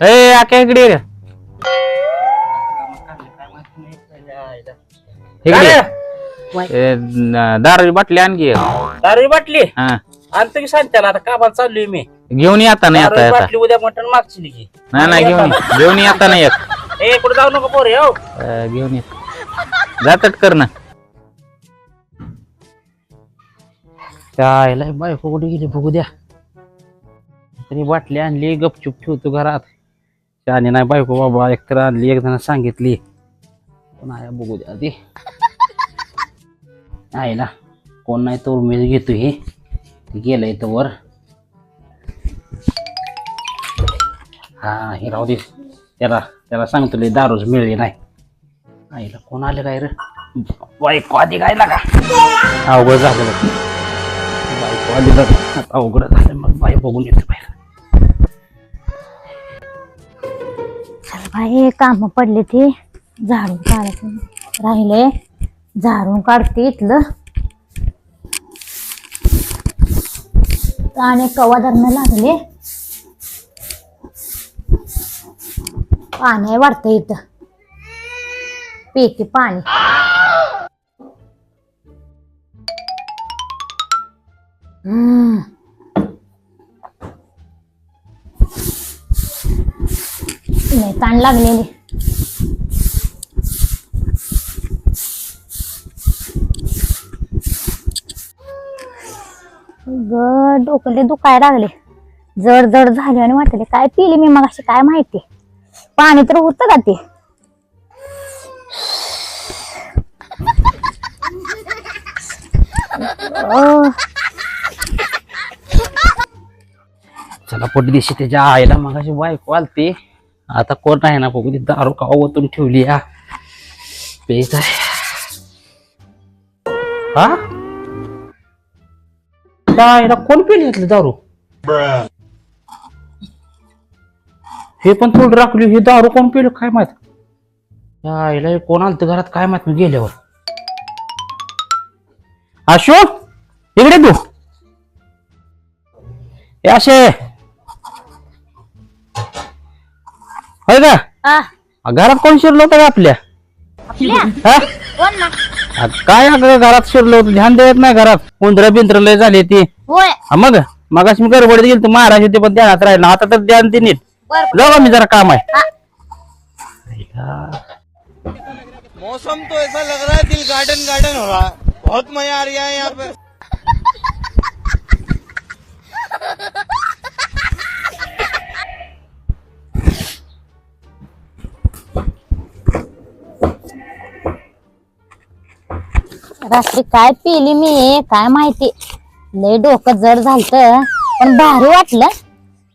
ए आक्या इकडे ये रे. इकडे ये. ए, न- दारूची बाटली आणखी दारू बाटली? हा. आणतो की सांगताना आता कामाला चाललोय मी. घेऊन ये आता नाही दारू आता. येता बाटली उद्या मटण मागची की. नाही नाही घेऊन ये. घेऊन ये आता नाही येत ए कुठे जाऊ नको पोरे हो अ, घेऊन ये. जातात कर ना. काय बायको कुठे गेली बघू द्या. तरी बाटली आणली गपचूप ठेवतो घरात. आणि नाही बायको बाबा एकतर आणली एक जण सांगितली. पण आहे बघू द्या ती आहे ना कोण नाही तर मी घेतो हे. गेलं गेलंय वर. हा हे राहू दे. त्याला त्याला सांगतो लय दारूच मिळली नाही. आईला कोण आले काय रे? बायको आधी काय लागा? अवघड झालं बायको आली अवघड झालं मग बाई बघून येते बाहेर. चल काम पडले ते. झाडून काढायचं. राहिले. झाडून काढते इथलं. आणि कवा धरणं लागले? पाणी वाढतं इथं. पेकी पाणी. नाही ताण लागलेली. ग डोकले दुखाय लागले. जड जड झाले आणि वाटले काय पिली मी मग काय माहिती? पाणी तर होतं का ते? चला पोट दिशी त्याच्या आईला मग अशी बायको आलती. आता कोण आहे ना बघू दारू का ओतून ठेवली या पेच हा? काय कोण पेली घेतलं दारू? हे पण थोडं राखली हे दारू कोण पिलं काय माहीत? यायला कोण आलत घरात काय माहीत मी गेल्यावर. अशोक इकडे तू. असे होय का? आ, घरात कोण शिरलं होतं का आपल्या? आपल्या? हा? कोण ना आ, काय अगं घरात शिरलं होतं? ध्यान देत नाही घरात. उंदर बिंद्र लय झाली ती. होय. हा मग? मगाशी मी गडबडीत गेलो तू महाराज ते पण ध्यानात राहिलं. आता तर ध्यान दे नीट. बर. जाऊ मी जरा काम आहे. मौसम तो ऐसा लग रहा है दिल गार्डन गार्डन हो रहा है। बहुत मजा आ रहा है यहाँ पे। रात्री काय पिली मी काय माहिती. लय डोकं जड झालत पण भारी वाटलं.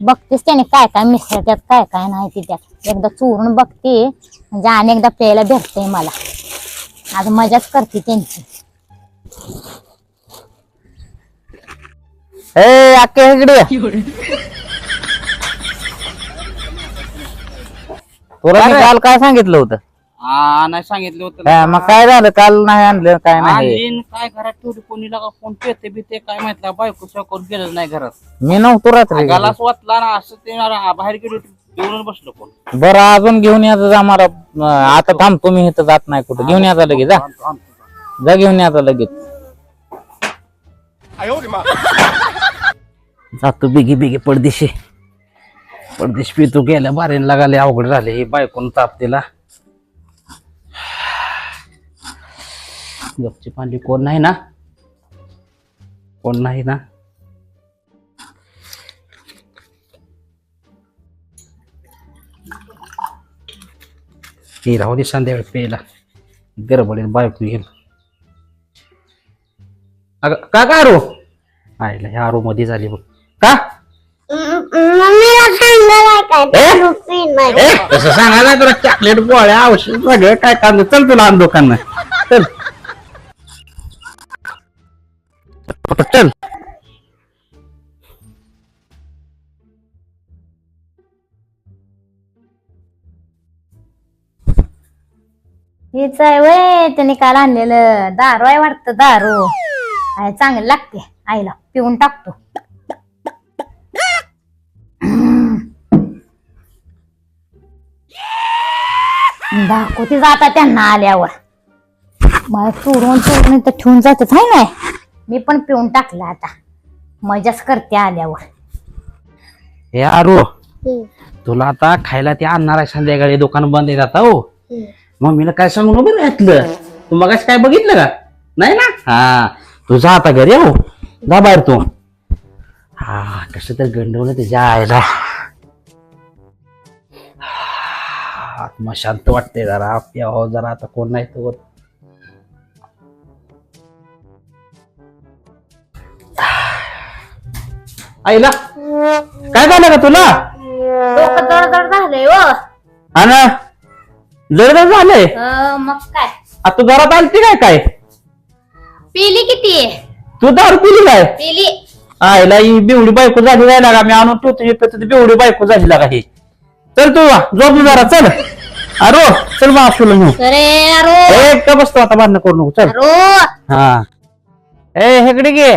बघतेस त्याने काय काय मिसळ त्यात काय काय नाही ती त्यात. एकदा चोरून बघते म्हणजे अनेकदा प्यायला भेटते मला. आज मजाच करते त्यांची. ए आक्या इकडे. तुला मी काल काय सांगितलं होतं? हा नाही सांगितलं होतं हा, मग काय झालं? काल नाही आणलं काय नाही? आणलीन, काय घरात ठेवली? कोणी लागा कोण पेते बिते काय माहीत बायको करून गेलं नाही घरात. मी नव्हतो रात्री. गालास वाटला ना असं ते ना बाहेर गेलो जेवण बसलो कोण? बरं अजून घेऊन यायचं आम्हाला अं, आता थांबतो मी इथं जात नाही कुठं. घेऊन यायचं लगेच जा. जा घेऊन यायचं लगेच. जातो बिगी बिगी पडदेशी. पडदेश पितो गेल्या बारेन लागाले अवघड झाले. हे बायकोन ताप दिला. गपची पांडी कोण नाही ना कोण नाही ना हे राहू दे संध्याकाळी प्यायला गरबडीत बायको येईल अगं का का रो आईला ह्या आरो मध्ये झाली बघ का सांगायला तुला चॉकलेट गोळ्या औषध सगळं काय काम चल तुला आण दुकान चल चल हेच आहे वय त्याने काल आणलेलं दारू आहे वाटतं दारू. आहे चांगलं लागते आईला पिऊन टाकतो. दाखवते जाता त्यांना आल्यावर. मला चोरून चोरून इथं ठेवून जातात हाय नाही? मी पण पिऊन टाकलं आता. मजाच करते आल्यावर. हे आरो तुला आता खायला ते आणणार आहे संध्याकाळी दुकान बंद आहे आता हो. मम्मीला काय सांगू बरं यातलं तू मग काय बघितलं का? नाही ना? हा तू जा आता घरी हो. जा बाहेर तू. हा कसं तर गंडवलं ते जायला. आत्मा शांत वाटते जरा. प्याव जरा. आता कोण नाही तो आईला? काय झालं का तुला? डोकं जड जड झालंय हो. हा ना? जड झालंय? अं, मग काय? आ, तू घरात आलती काय काय? पिली किती? तू दारू पिली काय? पिली. आईला ही बेवडी बायको झाली नाही लागा मी आणून ठेवतो हे पेतो ती बेवडी बायको झाली लागा ही? चल तू झोप जरा चल. अरो चल मग असूला घेऊ अरे अरो बसतो आता बांधणं करू नको चल. अरो हा. ए हेकडे गे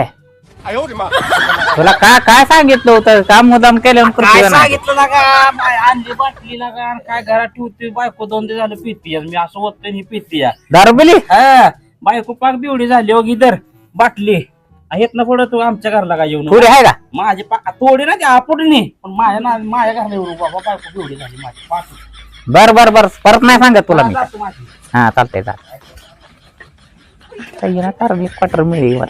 तुला काय काय सांगितलं होतं? काम मुदाम केलं काय सांगितलं लागा बाय आणली बाटली लागा आणि काय घरात ठेवते बायको दोन दिवस झालं पिती मी असं होतं ही पिती दारू पिली हा. बायको पाक बिवडी झाली हो इधर बाटली. आहेत ना पुढं तू आमच्या घरला का येऊन? पुढे आहे का? माझी पा तोडी ना ती आपुडणी पण माझ्या ना माझ्या घरला येऊ बाबा बायको बिवडी झाली माझी. पाच बर बर बर. परत नाही सांगत तुला मी. जातो माझी. हा चालतंय चालतंय. तार क्वार्टर मिळेल